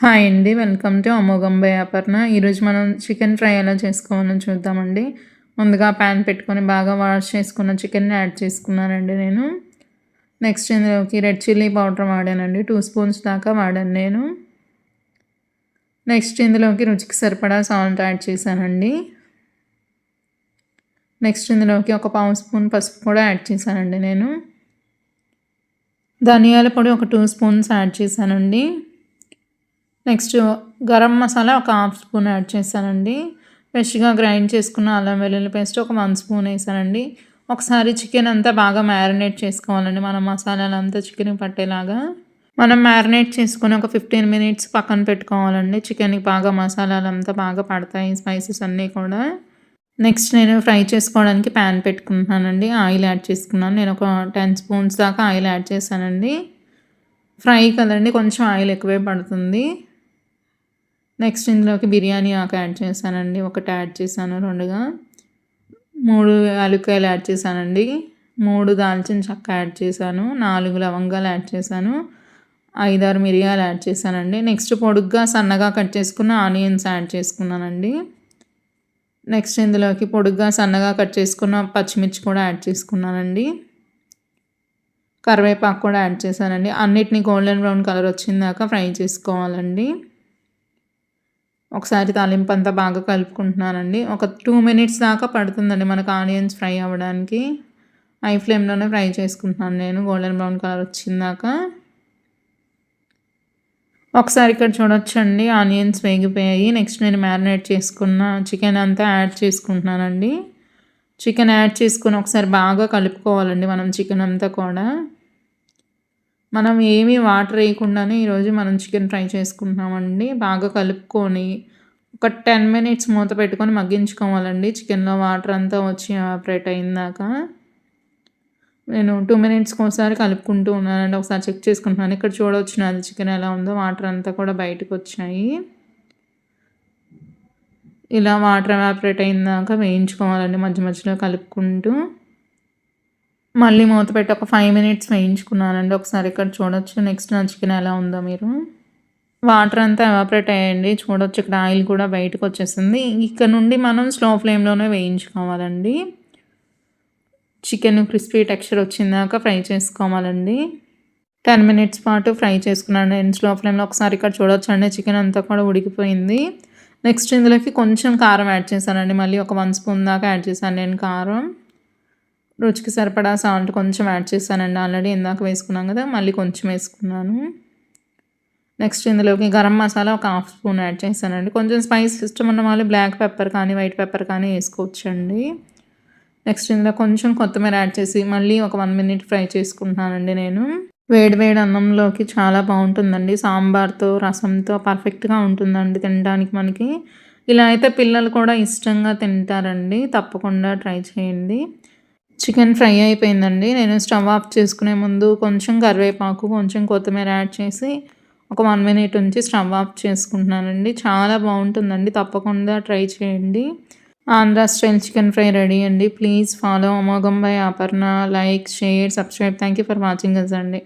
Hi అండి. Welcome to అమోఘం by Aparna. ఈరోజు మనం చికెన్ ఫ్రై ఎలా చేసుకోవాలో చూద్దామండి. ముందుగా ప్యాన్ పెట్టుకొని బాగా వాష్ చేసుకున్న చికెన్ని యాడ్ చేసుకున్నానండి నేను. నెక్స్ట్ ఇందులోకి రెడ్ చిల్లీ పౌడర్ వాడానండి. టూ స్పూన్స్ దాకా వాడాను నేను. నెక్స్ట్ ఇందులోకి రుచికి సరిపడా సాల్ట్ యాడ్ చేశానండి. నెక్స్ట్ ఇందులోకి ఒక పావు స్పూన్ పసుపు కూడా యాడ్ చేశానండి నేను. ధనియాల పొడి ఒక టూ స్పూన్స్ యాడ్ చేశానండి. నెక్స్ట్ గరం మసాలా ఒక హాఫ్ స్పూన్ యాడ్ చేశానండి. ఫ్రెష్గా గ్రైండ్ చేసుకున్న అల్లం వెల్లుల్లి పేస్ట్ ఒక వన్ స్పూన్ వేసానండి ఒకసారి చికెన్ అంతా బాగా మ్యారినేట్ చేసుకోవాలండి మనం మసాలాలంతా చికెన్ పట్టేలాగా. మనం మ్యారినేట్ చేసుకుని ఒక ఫిఫ్టీన్ మినిట్స్ పక్కన పెట్టుకోవాలండి. చికెన్కి బాగా మసాలాలు అంతా బాగా పడతాయి స్పైసెస్ అన్నీ కూడా. నెక్స్ట్ నేను ఫ్రై చేసుకోవడానికి ప్యాన్ పెట్టుకుంటున్నానండి. ఆయిల్ యాడ్ చేసుకున్నాను. నేను ఒక టెన్ స్పూన్స్ దాకా ఆయిల్ యాడ్ చేశానండి. ఫ్రై కదండి కొంచెం ఆయిల్ ఎక్కువే పడుతుంది. నెక్స్ట్ ఇందులోకి బిర్యానీ ఆకు యాడ్ చేశానండి. ఒకటి యాడ్ చేశాను రెండుగా. మూడు యాలుక్కాయలు యాడ్ చేశానండి. మూడు దాల్చిన చెక్క యాడ్ చేశాను. నాలుగు లవంగాలు యాడ్ చేశాను. ఐదారు మిరియాలు యాడ్ చేశానండి. నెక్స్ట్ పొడుగ్గా సన్నగా కట్ చేసుకున్న ఆనియన్స్ యాడ్ చేసుకున్నానండి. నెక్స్ట్ ఇందులోకి పొడుగ్గా సన్నగా కట్ చేసుకున్న పచ్చిమిర్చి కూడా యాడ్ చేసుకున్నానండి. కరివేపాకు కూడా యాడ్ చేశానండి. అన్నిటిని గోల్డెన్ బ్రౌన్ కలర్ వచ్చిందాక ఫ్రై చేసుకోవాలండి. ఒకసారి తాలింపు అంతా బాగా కలుపుకుంటున్నానండి. ఒక టూ మినిట్స్ దాకా పడుతుందండి మనకు ఆనియన్స్ ఫ్రై అవ్వడానికి. హై ఫ్లేమ్లోనే ఫ్రై చేసుకుంటున్నాను నేను. గోల్డెన్ బ్రౌన్ కలర్ వచ్చిందాక. ఒకసారి ఇక్కడ చూడొచ్చండి. ఆనియన్స్ వేగిపోయాయి. నెక్స్ట్ నేను మ్యారినేట్ చేసుకున్న చికెన్ అంతా యాడ్ చేసుకుంటున్నానండి. చికెన్ యాడ్ చేసుకుని ఒకసారి బాగా కలుపుకోవాలండి మనం చికెన్ అంతా కూడా. మనం ఏమీ వాటర్ వేయకుండానే ఈరోజు మనం చికెన్ ఫ్రై చేసుకుంటున్నామండి. బాగా కలుపుకొని ఒక టెన్ మినిట్స్ మూత పెట్టుకొని మగ్గించుకోవాలండి. చికెన్లో వాటర్ అంతా వచ్చి ఆపరేట్ అయిందాక నేను టూ మినిట్స్కి ఒకసారి కలుపుకుంటూ ఉన్నానండి. ఒకసారి చెక్ చేసుకుంటున్నాను. ఇక్కడ చూడవచ్చు నాది చికెన్ ఎలా ఉందో. వాటర్ అంతా కూడా బయటకు వచ్చాయి. ఇలా వాటర్ ఎవాపరేట్ అయిందాక వేయించుకోవాలండి మధ్య మధ్యలో కలుపుకుంటూ. మళ్ళీ మూత పెట్టి ఒక ఫైవ్ మినిట్స్ వేయించుకున్నానండి. ఒకసారి ఇక్కడ చూడొచ్చు. నెక్స్ట్ నా చికెన్ ఎలా ఉందో మీరు. వాటర్ అంతా ఎవాపరేట్ అయ్యండి. చూడొచ్చు. ఇక్కడ ఆయిల్ కూడా బయటకు వచ్చేసింది. ఇక్కడ నుండి మనం స్లో ఫ్లేమ్లోనే వేయించుకోవాలండి. చికెన్ క్రిస్పీ టెక్స్చర్ వచ్చిందాక ఫ్రై చేసుకోవాలండి. టెన్ మినిట్స్ పాటు ఫ్రై చేసుకున్నాను. నేను స్లో ఫ్లేమ్లో ఒకసారి ఇక్కడ చూడొచ్చు అండి చికెన్ అంతా కూడా ఉడికిపోయింది. నెక్స్ట్ ఇందులోకి కొంచెం కారం యాడ్ చేశానండి. మళ్ళీ ఒక వన్ స్పూన్ దాకా యాడ్ చేశాను నేను కారం. రుచికి సరిపడా సాల్ట్ కొంచెం యాడ్ చేశానండి. ఆల్రెడీ ఇందాక వేసుకున్నాం కదా మళ్ళీ కొంచెం వేసుకున్నాను. నెక్స్ట్ ఇందులోకి గరం మసాలా ఒక హాఫ్ స్పూన్ యాడ్ చేశానండి. కొంచెం స్పైస్ ఇష్టం ఉన్న వాళ్ళు బ్లాక్ పెప్పర్ కానీ వైట్ పెప్పర్ కానీ వేసుకోవచ్చండి. నెక్స్ట్ ఇందులో కొంచెం కొత్తిమీర యాడ్ చేసి మళ్ళీ ఒక వన్ మినిట్ ఫ్రై చేసుకుంటున్నానండి నేను. వేడి వేడి అన్నంలోకి చాలా బాగుంటుందండి. సాంబార్తో రసంతో పర్ఫెక్ట్గా ఉంటుందండి తినడానికి మనకి. ఇలా అయితే పిల్లలు కూడా ఇష్టంగా తింటారండి. తప్పకుండా ట్రై చేయండి. చికెన్ ఫ్రై అయిపోయిందండి. నేను స్టవ్ ఆఫ్ చేసుకునే ముందు కొంచెం కరివేపాకు కొంచెం కొత్తిమీర యాడ్ చేసి ఒక వన్ మినిట్ ఉంచి స్టవ్ ఆఫ్ చేసుకుంటున్నానండి. చాలా బాగుంటుందండి. తప్పకుండా ట్రై చేయండి. Andhra style chicken fry ready అండి. ప్లీజ్ ఫాలో అమోఘం by Aparna. Like share subscribe. Thank you for watching us అండి.